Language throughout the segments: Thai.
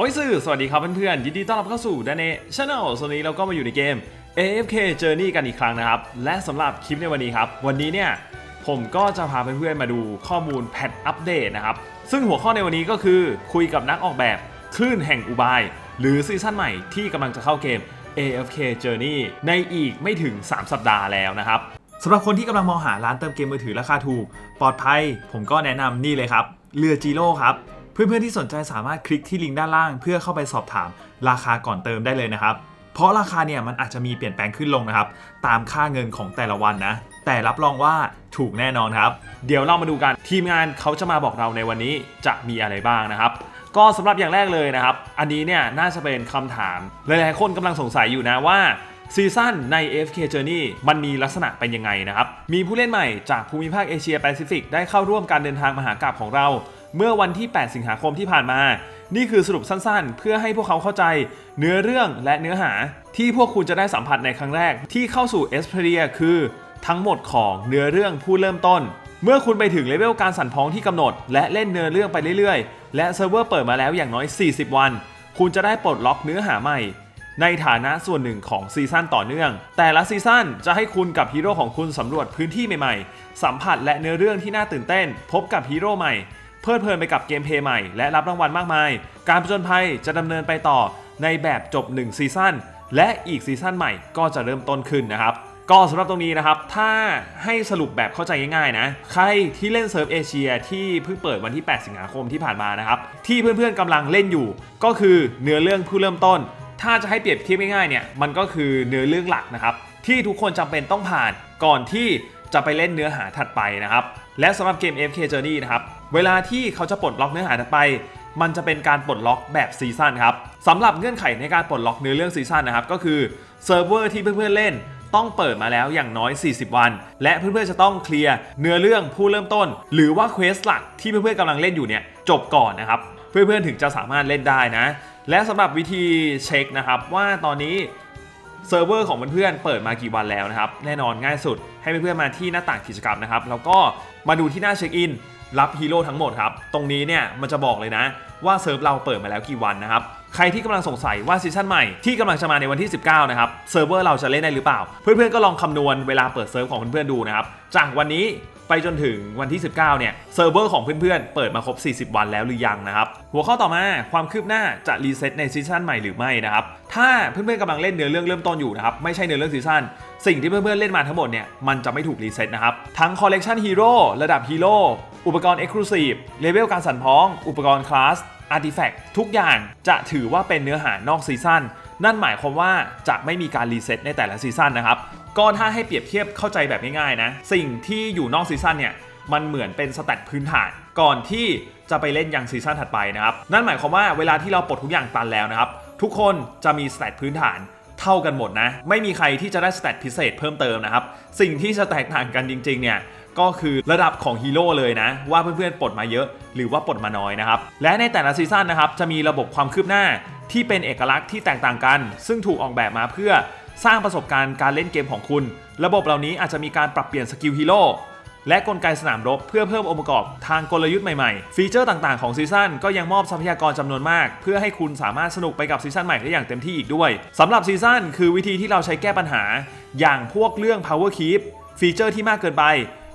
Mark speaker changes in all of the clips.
Speaker 1: โอ้ยสื่อ สวัสดีครับเพื่อนๆ ยินดีต้อนรับเข้าสู่ดานเนช n แนลส่วนนี้เราก็มาอยู่ในเกม AFK Journey กันอีกครั้งนะครับ และสำหรับคลิปในวันนี้ครับ วันนี้เนี่ย ผมก็จะพาเพื่อนๆ มาดูข้อมูลแพทอัปเดตนะครับ ซึ่งหัวข้อในวันนี้ก็คือคุยกับนักออกแบบคลื่นแห่งอุบาย หรือซีซั่นใหม่ที่กำลังจะเข้าเกม AFK Journey ในอีกไม่ถึง 3 สัปดาห์แล้วนะครับสำหรับคนที่กำลังมองหาร้านเติมเกมมือถือราคาถูก ปลอดภัย ผมก็แนะนำนี่เลยครับเรือจีโร่ครับ เพื่อนๆที่สนใจสามารถคลิกที่ลิงก์ด้านล่าง เพื่อเข้าไปสอบถามราคาก่อนเติมได้เลยนะครับ เพราะราคาเนี่ยมันอาจจะมีเปลี่ยนแปลงขึ้นลงนะครับ ตามค่าเงินของแต่ละวันนะ แต่รับรองว่าถูกแน่นอนครับ เดี๋ยวเรามาดูกันทีมงานเขาจะมาบอกเราในวันนี้จะมีอะไรบ้างนะครับก็สำหรับอย่างแรกเลยนะครับ อันนี้เนี่ยน่าจะเป็นคำถาม หลายๆคนกำลังสงสัยอยู่นะว่าซีซั่นใน AFK Journey มันมีลักษณะเป็นยังไงนะครับ มีผู้เล่นใหม่จากภูมิภาคเอเชียแปซิฟิกได้เข้าร่วมการเดินทางมหากราบของเรา เมื่อวันที่ 8 สิงหาคมที่ผ่านมา นี่คือสรุปสั้นๆ เพื่อให้พวกเขาเข้าใจเนื้อเรื่องและเนื้อหาที่พวกคุณจะได้สัมผัสในครั้งแรกที่เข้าสู่เอสเพรียคือทั้งหมดของเนื้อเรื่องผู้เริ่มต้น เมื่อคุณไปถึงเลเวลการสั่นพ้องที่กำหนด และเล่นเนื้อเรื่องไปเรื่อยๆ และเซิร์ฟเวอร์เปิดมาแล้วอย่างน้อย 40 วัน คุณจะได้ปลดล็อกเนื้อหาใหม่ ในฐานะส่วนหนึ่งของซีซั่นต่อเนื่อง แต่ละซีซั่นจะให้คุณกับฮีโร่ของคุณสำรวจพื้นที่ใหม่ๆ สัมผัสและเนื้อเรื่องที่น่าตื่นเต้น พบกับฮีโร่ใหม่ เพลิดเพลินไปกับเกมเพย์ใหม่และรับรางวัลมากมาย การผจญภัยจะดำเนินไปต่อในแบบจบ 1 ซีซั่นและอีกซีซั่นใหม่ก็จะเริ่มต้นขึ้นนะครับ ก็สำหรับตรงนี้นะครับ ถ้าให้สรุปแบบเข้าใจง่ายๆนะ ใครที่เล่นเซิร์ฟเอเชียที่เพิ่งเปิดวันที่ 8 สิงหาคมที่ผ่านมานะครับ ที่เพื่อนๆกำลังเล่นอยู่ ก็คือเนื้อเรื่องผู้เริ่มต้น ถ้าจะให้เปรียบเทียบง่ายๆเนี่ยมันก็คือเนื้อเรื่องหลักนะครับที่ทุกคนจำเป็นต้องผ่านก่อนที่จะไปเล่นเนื้อหาถัดไปนะครับและสำหรับเกม FK Journey นะครับ เวลาที่เขาจะปลดล็อกเนื้อหาถัดไป มันจะเป็นการปลดล็อกแบบซีซั่นครับสำหรับเงื่อนไขในการปลดล็อกเนื้อเรื่องซีซั่นนะครับก็คือเซิร์ฟเวอร์ที่เพื่อนๆเล่นต้องเปิดมาแล้วอย่างน้อย 40 วัน และเพื่อนๆจะต้องเคลียร์เนื้อเรื่องผู้เริ่มต้น หรือว่าเควสหลักที่เพื่อนๆกำลังเล่นอยู่เนี่ยจบก่อนนะครับเพื่อนๆถึงจะสามารถเล่นได้นะ และสำหรับวิธีเช็คนะครับว่าตอนนี้เซิร์ฟเวอร์ของเพื่อนๆเปิดมากี่วันแล้วนะครับแน่นอนง่ายสุดให้เพื่อนๆมาที่หน้าต่างกิจกรรมนะครับแล้วก็มาดูที่หน้าเช็คอิน รับฮีโร่ทั้งหมดครับ ตรงนี้เนี่ยมันจะบอกเลยนะว่าเซิร์ฟเราเปิดมาแล้วกี่วันนะครับ ใครที่กำลังสงสัยว่าซีซั่นใหม่ที่กำลังจะมาในวันที่ 19 นะครับ เซิร์ฟเวอร์เราจะเล่นได้หรือเปล่า เพื่อนๆ ก็ลองคำนวณเวลาเปิดเซิร์ฟของเพื่อนๆ ดูนะครับ จากวันนี้ไปจนถึงวันที่ 19 เนี่ย เซิร์ฟเวอร์ของเพื่อนๆ เปิดมาครบ 40 วันแล้วหรือยังนะครับ หัวข้อต่อมาความคืบหน้าจะรีเซ็ตในซีซั่นใหม่หรือไม่นะครับ ถ้าเพื่อนๆกำลังเล่นเนื้อเรื่องเริ่มต้นอยู่นะครับ ไม่ใช่เนื้อเรื่องซีซั่น สิ่งที่เพื่อนๆเล่นมาทั้งหมดเนี่ย มันจะไม่ถูกรีเซ็ตนะครับ ทั้งคอลเลกชันฮีโร่ระดับฮีโร่ อุปกรณ์ Exclusive เลเวลการสั่นพ้อง อุปกรณ์คลาสอาร์ติแฟกต์ทุกอย่างจะถือว่าเป็นเนื้อหานอกซีซั่นนั่นหมายความว่าจะไม่มีการรีเซ็ตในแต่ละซีซั่นนะครับ ก็ถ้าให้เปรียบเทียบเข้าใจแบบง่ายๆนะ สิ่งที่อยู่นอกซีซั่นเนี่ยมันเหมือนเป็นสแตทพื้นฐาน ก่อนที่จะไปเล่นยังซีซั่นถัดไปนะครับ นั่นหมายความว่าเวลาที่เราปลดทุกอย่างตันแล้วนะครับ ทุกคนจะมีสแตทพื้นฐานเท่ากันหมดนะ ไม่มีใครที่จะได้สแตทพิเศษเพิ่มเติมนะครับ สิ่งที่จะแตกต่างกันจริงๆเนี่ย ก็คือระดับของฮีโร่เลยนะ ว่าเพื่อนๆปลดมาเยอะหรือว่าปลดมาน้อยนะครับ และในแต่ละซีซั่นนะครับจะมีระบบความคืบหน้าที่เป็นเอกลักษณ์ที่แตกต่างกัน ซึ่งถูกออกแบบมาเพื่อสร้างประสบการณ์การเล่นเกมของคุณ ระบบเหล่านี้อาจจะมีการปรับเปลี่ยนสกิลฮีโร่และกลไกสนามรบเพื่อเพิ่มองค์ประกอบทางกลยุทธ์ใหม่ๆ ฟีเจอร์ต่างๆของซีซั่นก็ยังมอบทรัพยากรจำนวนมาก เพื่อให้คุณสามารถสนุกไปกับซีซั่นใหม่ได้อย่างเต็มที่อีกด้วยสำหรับซีซั่นคือวิธีที่เราใช้แก้ปัญหา อย่างพวกเรื่อง power keep ฟีเจอร์ที่มากเกินไป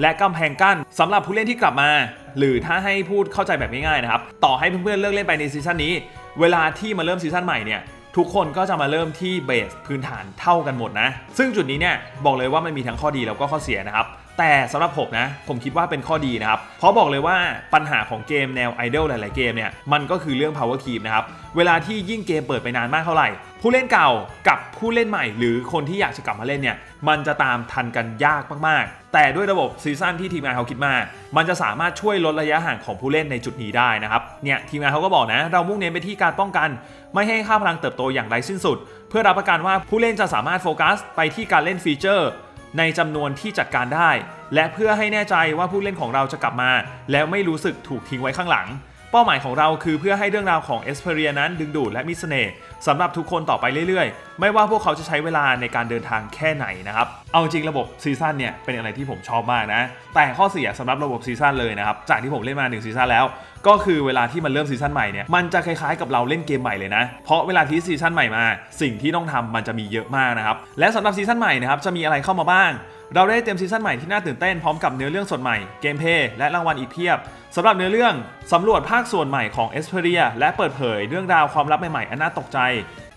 Speaker 1: และกำแพงกั้นสำหรับผู้เล่นที่กลับมา หรือถ้าให้พูดเข้าใจแบบง่ายๆนะครับ ต่อให้เพื่อนๆเลิกเล่นไปในซีซั่นนี้ เวลาที่มาเริ่มซีซั่นใหม่เนี่ยทุกคนก็จะมาเริ่มที่เบสพื้นฐานเท่ากันหมดนะ ซึ่งจุดนี้เนี่ยบอกเลยว่ามันมีทั้งข้อดีแล้วก็ข้อเสียนะครับ แต่สำหรับผมนะ ผมคิดว่าเป็นข้อดีนะครับ เพราะบอกเลยว่าปัญหาของเกมแนวไอดอลหลาย ๆ เกมเนี่ย มันก็คือเรื่อง power keep นะครับ เวลาที่ยิ่งเกมเปิดไปนานมากเท่าไหร่ ผู้เล่นเก่ากับผู้เล่นใหม่ หรือคนที่อยากจะกลับมาเล่นเนี่ย มันจะตามทันกันยากมาก ๆ แต่ด้วยระบบซีซั่นที่ทีมงานเขาคิดมา มันจะสามารถช่วยลดระยะห่างของผู้เล่นในจุดนี้ได้นะครับ เนี่ยทีมงานเขาก็บอกนะ เรามุ่งเน้นไปที่การป้องกัน ไม่ให้ค่าพลังเติบโตอย่างไรสิ้นสุด เพื่อรับประกันว่าผู้เล่นจะสามารถโฟกัส ไปที่การเล่นฟีเจอร์ ในจำนวนที่จัดการได้ และเพื่อให้แน่ใจว่าผู้เล่นของเราจะกลับมา แล้วไม่รู้สึกถูกทิ้งไว้ข้างหลัง เป้าหมายของเราคือเพื่อให้เรื่องราวของเอสเพเรียนั้นดึงดูดและมีเสน่ห์ สำหรับทุกคนต่อไปเรื่อยๆ ไม่ว่าพวกเขาจะใช้เวลาในการเดินทางแค่ไหนนะครับ เอาจริงระบบซีซั่นเนี่ยเป็นอะไรที่ผมชอบมากนะ แต่ข้อเสียสำหรับระบบซีซั่นเลยนะครับ จากที่ผมเล่นมา1ซีซั่นแล้ว ก็คือเวลาที่มันเริ่มซีซั่นใหม่เนี่ยมันจะคล้ายๆกับเราเล่นเกมใหม่เลยนะ เพราะเวลาที่ซีซั่นใหม่มา สิ่งที่ต้องทำมันจะมีเยอะมากนะครับ และสำหรับซีซั่นใหม่นะครับจะมีอะไรเข้ามาบ้าง เราได้เตรียมซีซั่นใหม่ที่น่าตื่นเต้นพร้อมกับเนื้อเรื่องสดใหม่ เกมเพย์และรางวัลอีกเพียบสำหรับเนื้อเรื่องสำรวจภาคส่วนใหม่ของเอสเพเรียและเปิดเผยเรื่องราวความลับใหม่ๆอันน่าตกใจ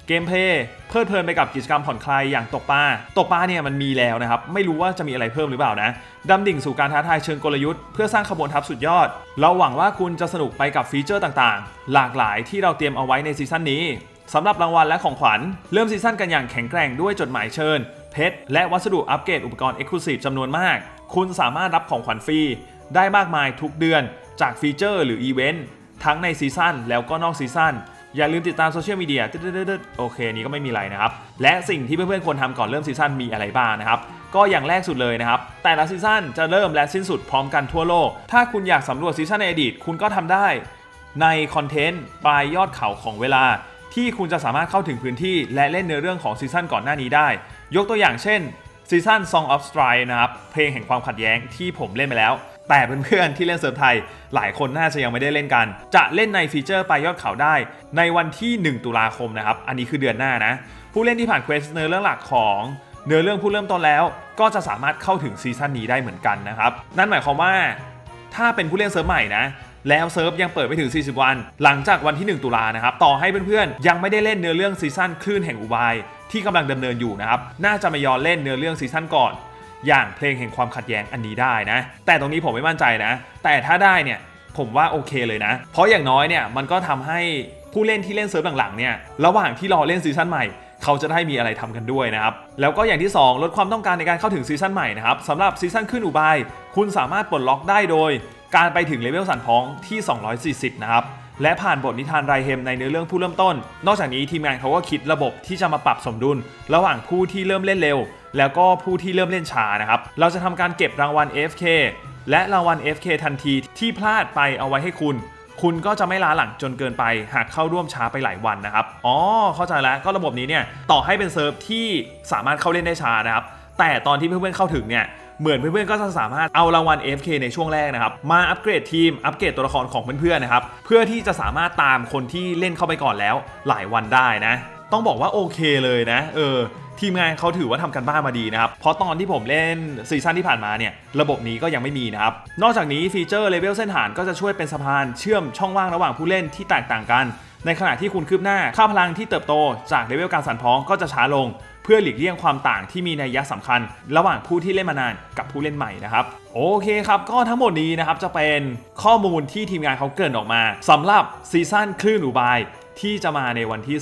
Speaker 1: เกมเพลย์เพลิดเพลินไปกับกิจกรรมผ่อนคลายอย่างตกปลาตกปลาเนี่ยมันมีแล้วนะครับ ไม่รู้ว่าจะมีอะไรเพิ่มหรือเปล่านะดำดิ่งสู่การท้าทายเชิงกลยุทธ์ เพื่อสร้างขบวนทัพสุดยอด เราหวังว่าคุณจะสนุกไปกับฟีเจอร์ต่างๆ หลากหลายที่เราเตรียมเอาไว้ในซีซั่นนี้สำหรับรางวัลและของขวัญ เริ่มซีซั่นกันอย่างแข็งแกร่งด้วยจดหมายเชิญ เพชร และวัสดุอัปเกรดอุปกรณ์ Exclusive จำนวนมาก คุณสามารถรับของขวัญฟรี ได้มากมายทุกเดือนจากฟีเจอร์หรืออีเวนต์ทั้งในซีซั่นแล้วก็นอกซีซั่นอย่าลืมติดตามโซเชียลมีเดียโอเค นี้ก็ไม่มีอะไรนะครับ และสิ่งที่เพื่อนๆควรทำก่อนเริ่มซีซั่นมีอะไรบ้างนะครับ ก็อย่างแรกสุดเลยนะครับ แต่ละซีซั่นจะเริ่มและสิ้นสุดพร้อมกันทั่วโลก ถ้าคุณอยากสำรวจซีซั่นในอดีต คุณก็ทำได้ ในคอนเทนต์ปลายยอดเขาของเวลา ที่คุณจะสามารถเข้าถึงพื้นที่ และเล่นเนื้อเรื่องของซีซั่นก่อนหน้านี้ได้ ยกตัวอย่างเช่นซีซั่น Song of Strife นะครับ เพลงแห่งความขัดแย้งที่ผมเล่นไปแล้ว แต่เพื่อนๆที่เล่นเซิร์ฟไทย หลายคนน่าจะยังไม่ได้เล่นกัน จะเล่นในฟีเจอร์ไปยอดเขาได้ ในวันที่ 1 ตุลาคมนะครับ อันนี้คือเดือนหน้านะ ผู้เล่นที่ผ่านเควสเนื้อเรื่องหลักของเนื้อเรื่องผู้เริ่มต้นแล้ว ก็จะสามารถเข้าถึงซีซั่นนี้ได้เหมือนกันนะครับ นั่นหมายความว่า ถ้าเป็นผู้เล่นเซิร์ฟใหม่นะแล้วเซิร์ฟยังเปิดไม่ถึง 40 วัน หลังจากวันที่ 1 ตุลานะครับ ต่อให้เพื่อนๆ ยังไม่ได้เล่นเนื้อเรื่องซีซั่นคลื่นแห่งอุบาย ที่กำลังดำเนินอยู่นะครับ น่าจะมาย้อนเล่นเนื้อเรื่องซีซั่นก่อน อย่างเพลงแห่งความขัดแย้งอันนี้ได้นะ แต่ตรงนี้ผมไม่มั่นใจนะ แต่ถ้าได้เนี่ยผมว่าโอเคเลยนะ เพราะอย่างน้อยเนี่ยมันก็ทำให้ผู้เล่นที่เล่นเซิร์ฟหลังๆเนี่ยระหว่างที่รอเล่นซีซั่นใหม่เขาจะได้มีอะไรทำกันด้วยนะครับ แล้วก็อย่างที่ 2 ลดความต้องการในการเข้าถึงซีซั่นใหม่นะครับสำหรับซีซั่นขึ้นอุบาย คุณสามารถปลดล็อกได้โดย การไปถึงเลเวลสันพ้องที่ 240 นะครับ และผ่านบทนิทานไรเฮมในเนื้อเรื่องผู้เริ่มต้น นอกจากนี้ทีมงานเขาก็คิดระบบที่จะมาปรับสมดุล ระหว่างผู้ที่เริ่มเล่นเร็ว แล้วก็ผู้ที่เริ่มเล่นช้านะครับ เราจะทำการเก็บรางวัล FK และรางวัล FK ทันทีที่พลาดไปเอาไว้ให้คุณ คุณก็จะไม่ล้าหลังจนเกินไป หากเข้าร่วมช้าไปหลายวันนะครับ อ๋อ เข้าใจแล้ว ก็ระบบนี้เนี่ย ต่อให้เป็นเซิร์ฟที่สามารถเข้าเล่นได้ช้านะครับ แต่ตอนที่เพื่อนๆเข้าถึงเนี่ย เหมือนเพื่อนๆก็จะสามารถเอารางวัล AFK ในช่วงแรกนะครับ มาอัปเกรดทีม อัปเกรดตัวละครของเพื่อนๆนะครับ เพื่อที่จะสามารถตามคนที่เล่นเข้าไปก่อนแล้ว หลายวันได้นะ ต้องบอกว่าโอเคเลยนะ เออทีมงานเขาถือว่าทำกันบ้านมาดีนะครับ เพราะตอนที่ผมเล่นซีซั่นที่ผ่านมาเนี่ย ระบบนี้ก็ยังไม่มีนะครับ นอกจากนี้ฟีเจอร์เลเวลเส้นฐานก็จะช่วยเป็นสะพานเชื่อมช่องว่างระหว่างผู้เล่นที่แตกต่างกัน ในขณะที่คุณคืบหน้าค่าพลังที่เติบโตจากเลเวลการสั่นพ้องก็จะช้าลง เพื่อหลีกเลี่ยงความต่างที่มีนัยยะสำคัญ ระหว่างผู้ที่เล่นมานานกับผู้เล่นใหม่นะครับโอเคครับ ก็ทั้งหมดนี้นะครับจะเป็นข้อมูลที่ทีมงานเขาเกรินออกมาสำหรับซีซั่นคลื่นอุบายที่จะมาในวันที่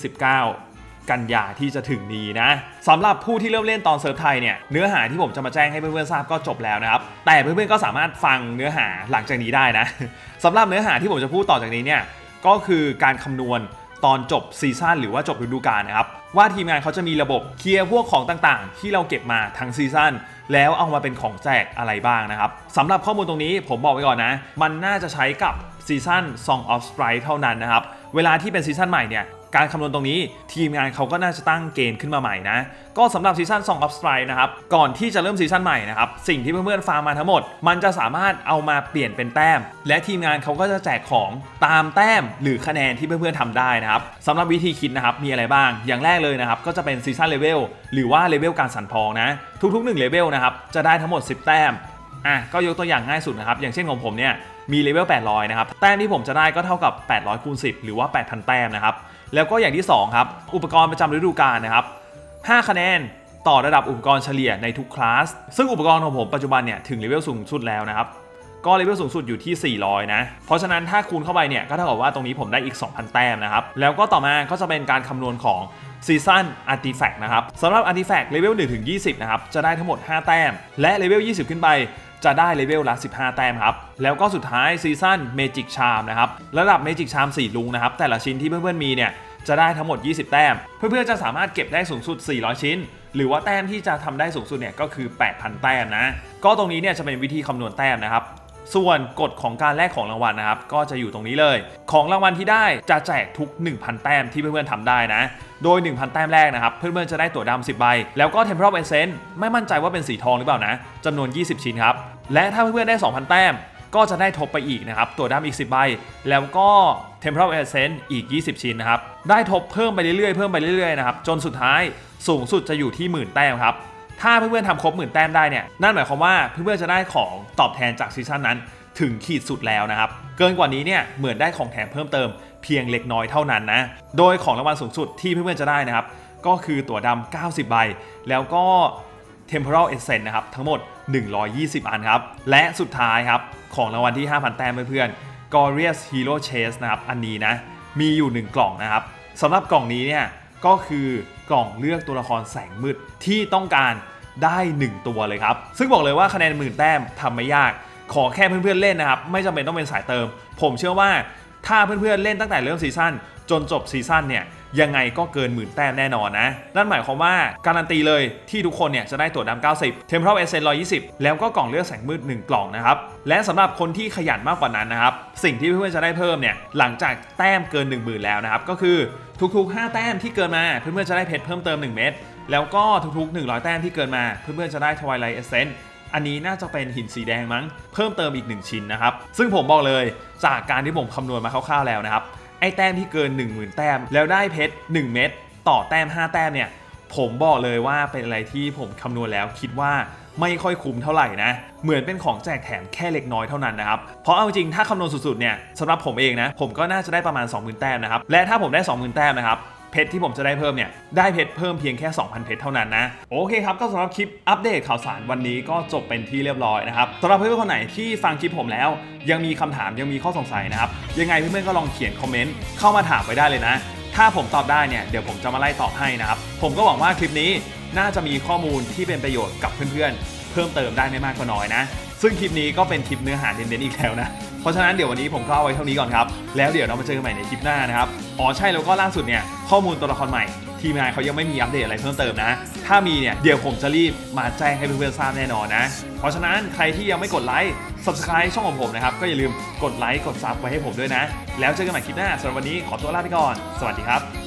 Speaker 1: 19กันยาที่จะถึงนี้นะสำหรับผู้ที่เริ่มเล่นตอนเซิร์ฟไทยเนี่ยเนื้อหาที่ผมจะมาแจ้งให้เพื่อนๆทราบก็จบแล้วนะครับ แต่เพื่อนๆก็สามารถฟังเนื้อหาหลังจากนี้ได้นะสำหรับเนื้อหาที่ผมจะพูดต่อจากนี้เนี่ย ก็คือการคำนวณตอนจบซีซั่นหรือว่าจบฤดูกาลนะครับ ว่าทีมงานเขาจะมีระบบเคลียร์พวกของต่างๆ ที่เราเก็บมาทั้งซีซั่นแล้วเอามาเป็นของแจกอะไรบ้างนะครับสำหรับข้อมูลตรงนี้ผมบอกไว้ก่อนนะ มันน่าจะใช้กับซีซั่น Song of Sprite เท่านั้นนะครับ เวลาที่เป็นซีซั่นใหม่เนี่ย การคำนวณตรงนี้ ทีมงานเขาก็น่าจะตั้งเกณฑ์ขึ้นมาใหม่นะ ก็สำหรับซีซั่น2 of Strike นะครับ ก่อนที่จะเริ่มซีซั่นใหม่นะครับ สิ่งที่เพื่อนๆฟาร์มมาทั้งหมด มันจะสามารถเอามาเปลี่ยนเป็นแต้ม และทีมงานเขาก็จะแจกของตามแต้มหรือคะแนนที่เพื่อนๆทำได้นะครับสำหรับวิธีคิดนะครับมีอะไรบ้าง อย่างแรกเลยนะครับก็จะเป็นซีซั่นเลเวลหรือว่าเลเวลการสั่นพองนะทุกๆ1เลเวลนะครับจะได้ทั้งหมด 10 แต้ม อะก็ยกตัวอย่างง่ายสุดนะครับ อย่างเช่นของผมเนี่ยมีเลเวล 800 นะครับ แต้มที่ผมจะได้ก็เท่ากับ 800คูณ10 หรือว่า 8,000 แต้มนะครับ แล้วก็อย่างที่ 2 ครับ อุปกรณ์ประจำฤดูกาลนะครับ 5 คะแนนต่อระดับอุปกรณ์เฉลี่ยในทุกคลาส ซึ่งอุปกรณ์ของผมปัจจุบันเนี่ยถึงเลเวลสูงสุดแล้วนะครับ ก็เลเวลสูงสุดอยู่ที่ 400 นะ เพราะฉะนั้นถ้าคูณเข้าไปเนี่ยก็เท่ากับว่าตรงนี้ผมได้อีก 2,000 แต้มนะครับ แล้วก็ต่อมาก็จะเป็นการคำนวณของซีซั่นอาร์ติแฟกต์นะครับสำหรับอาร์ติแฟกต์เลเวล1ถึง20 นะครับ จะได้ทั้งหมด 5 แต้ม และเลเวล 20 ขึ้นไป จะได้เลเวลละ 15 แต้มครับ แล้วก็สุดท้ายซีซั่นเมจิกชามนะครับ ระดับเมจิกชาม4ลุงนะครับ แต่ละชิ้นที่เพื่อนๆมีเนี่ยจะได้ทั้งหมด 20 แต้ม เพื่อนๆจะสามารถเก็บได้สูงสุด 400 ชิ้น หรือว่าแต้มที่จะทำได้สูงสุดเนี่ยก็คือ 8,000 แต้มนะ ก็ตรงนี้เนี่ยจะเป็นวิธีคำนวณแต้มนะครับ ส่วนกฎของการแลกของรางวัลนะครับ ก็จะอยู่ตรงนี้เลย ของรางวัลที่ได้จะแจกทุก 1,000 แต้มที่เพื่อนๆทำได้นะ โดย 1,000 แต้มแรกนะครับ เพื่อนๆจะได้ตั๋วดำ10 ใบ แล้วก็ Temporal Essence ไม่มั่นใจว่าเป็นสีทองหรือเปล่านะจำนวน 20 ชิ้นครับ และถ้าเพื่อนๆได้ 2,000 แต้มก็จะได้ทบไปอีกนะครับ ตั๋วดำอีก 10 ใบ แล้วก็ Temporal Essence อีก 20 ชิ้นนะครับ ได้ทบเพิ่มไปเรื่อยๆ เพิ่มไปเรื่อยๆ นะครับ จนสุดท้ายสูงสุดจะอยู่ที่หมื่นแต้มครับ ถ้าเพื่อนๆทำครบหมื่นแต้มได้เนี่ยนั่นหมายความว่าเพื่อนๆจะได้ของตอบแทนจากซีซั่นนั้นถึงขีดสุดแล้วนะครับ เกินกว่านี้เนี่ยเหมือนได้ของแถมเพิ่มเติมเพียงเล็กน้อยเท่านั้นนะ โดยของรางวัลสูงสุดที่เพื่อนๆจะได้นะครับ ก็คือตั๋วดำ 90 ใบ แล้วก็ Temporal Essence นะครับ ทั้งหมด 120 อันครับ และสุดท้ายครับ ของรางวัลที่ 5,000 แต้มเพื่อนๆ Glorious Hero Chase นะครับ อันนี้นะ มีอยู่ 1 กล่องนะครับสำหรับกล่องนี้เนี่ยก็คือ กล่องเลือกตัวละครแสงมืดที่ต้องการได้ 1 ตัวเลยครับ ซึ่งบอกเลยว่าคะแนนหมื่นแต้มทำไม่ยาก ขอแค่เพื่อนๆเล่นนะครับ ไม่จำเป็นต้องเป็นสายเติม ผมเชื่อว่าถ้าเพื่อนๆเล่นตั้งแต่เริ่มซีซั่นจนจบซีซั่นเนี่ย ยังไงก็เกินหมื่นแต้มแน่นอนนะ นั่นหมายความว่าการันตีเลยที่ทุกคนเนี่ยจะได้ตั๋วดำ90 Temporal Essence 120 แล้วก็กล่องเลือกแสงมืด 1 กล่องนะครับ และสำหรับคนที่ขยันมากกว่านั้นนะครับ สิ่งที่เพื่อนๆจะได้เพิ่มเนี่ยหลังจากแต้มเกิน 1 0,000 แล้วนะครับ ก็คือทุกๆ 5 แต้มที่เกินมาเพื่อนๆจะได้เพชรเพิ่มเติม 1 เม็ดแล้วก็ทุกๆ 100 แต้มที่เกินมาเพื่อนๆจะได้ Twilight Essence อันนี้น่าจะเป็นหินสีแดงมั้ง เพิ่มเติมอีก 1 ชิ้นนะครับ ซึ่งผมบอกเลยจากการที่ผมคำนวณมาคร่าวๆแล้วนะครับ ไอ้แต้มที่เกิน 10,000 แต้ม แล้วได้เพชร1 เม็ดต่อแต้ม 5 แต้มเนี่ย ผมบอกเลยว่าเป็นอะไรที่ผมคำนวณแล้วคิดว่าไม่ค่อยคุ้มเท่าไหร่นะ เหมือนเป็นของแจกแถมแค่เล็กน้อยเท่านั้นนะครับ เพราะเอาจริงถ้าคำนวณสุดๆเนี่ยสำหรับผมเองนะ ผมก็น่าจะได้ประมาณ 20,000 แต้มนะครับ และถ้าผมได้ 20,000 แต้มนะครับ เพชรที่ผมจะได้เพิ่มเนี่ยได้เพชรเพิ่มเพียงแค่ 2,000 เพชรเท่านั้นนะ โอเคครับ ก็สำหรับคลิปอัปเดตข่าวสารวันนี้ก็จบเป็นที่เรียบร้อยนะครับสำหรับเพื่อนๆคนไหนที่ฟังคลิปผมแล้ว ยังมีคำถามยังมีข้อสงสัยนะครับยังไงเพื่อนๆก็ลองเขียนคอมเมนต์เข้ามาถามไว้ได้เลยนะ ถ้าผมตอบได้เนี่ยเดี๋ยวผมจะมาไล่ตอบให้นะครับผมก็หวังว่าคลิปนี้น่าจะมีข้อมูลที่เป็นประโยชน์กับเพื่อนๆ เพิ่มเติมได้ไม่มากก็น้อยนะ ซึ่งคลิปนี้ก็เป็นคลิปเนื้อหาเน้นๆอีกแล้วนะ เพราะฉะนั้นเดี๋ยววันนี้ผมก็เอาไว้เท่านี้ก่อนครับ แล้วเดี๋ยวเรามาเจอกันใหม่ในคลิปหน้านะครับ อ๋อใช่แล้วก็ล่าสุดเนี่ยข้อมูลตัวละครใหม่ ทีมงานเขายังไม่มีอัปเดตอะไรเพิ่มเติมนะ ถ้ามีเนี่ยเดี๋ยวผมจะรีบมาแจ้งให้เพื่อนๆทราบแน่นอนนะ เพราะฉะนั้นใครที่ยังไม่กดไลค์ subscribe ช่องของผมนะครับ ก็อย่าลืมกดไลค์กดซับไว้ให้ผมด้วยนะ แล้วเจอกันใหม่คลิปหน้าสำหรับวันนี้ขอตัวลาไปก่อน สวัสดีครับ